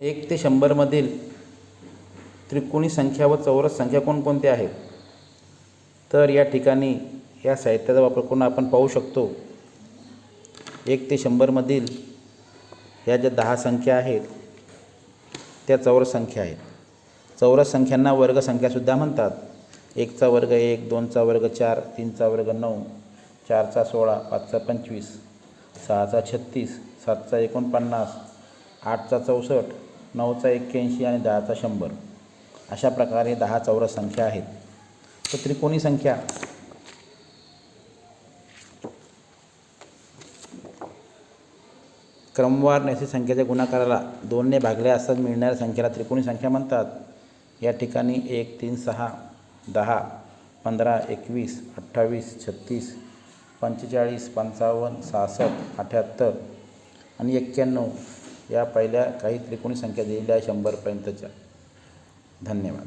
एक ते शंभरमधील त्रिकोणी संख्या व चौरस संख्या कोणकोणत्या आहेत? तर या ठिकाणी या साहित्याचा वापर करून आपण पाहू शकतो एक ते शंभरमधील ह्या ज्या दहा संख्या आहेत त्या चौरस संख्या आहेत. चौरस संख्यांना वर्गसंख्यासुद्धा म्हणतात. एकचा वर्ग एक दोनचा वर्ग चार तीनचा वर्ग नऊ चारचा सोळा पाचचा पंचवीस सहाचा छत्तीस सातचा एकोणपन्नास आठचा चौसष्ट नऊचा एक्क्याऐंशी आणि दहाचा शंभर. अशा प्रकारे दहा चौरस संख्या आहेत. तर त्रिकोणी संख्या. क्रमवार नैसिक संख्येच्या गुणाकाराला दोनने भागले असतात मिळणाऱ्या संख्येला त्रिकोणी संख्या म्हणतात. या ठिकाणी एक तीन सहा दहा पंधरा एकवीस अठ्ठावीस छत्तीस पंचेचाळीस पंचावन्न सहासष्ट अठ्ठ्याहत्तर आणि एक्क्याण्णव. या पहिल्या काही त्रिकोणी संख्या दिलेल्या आहे शंभरपर्यंतच्या. धन्यवाद.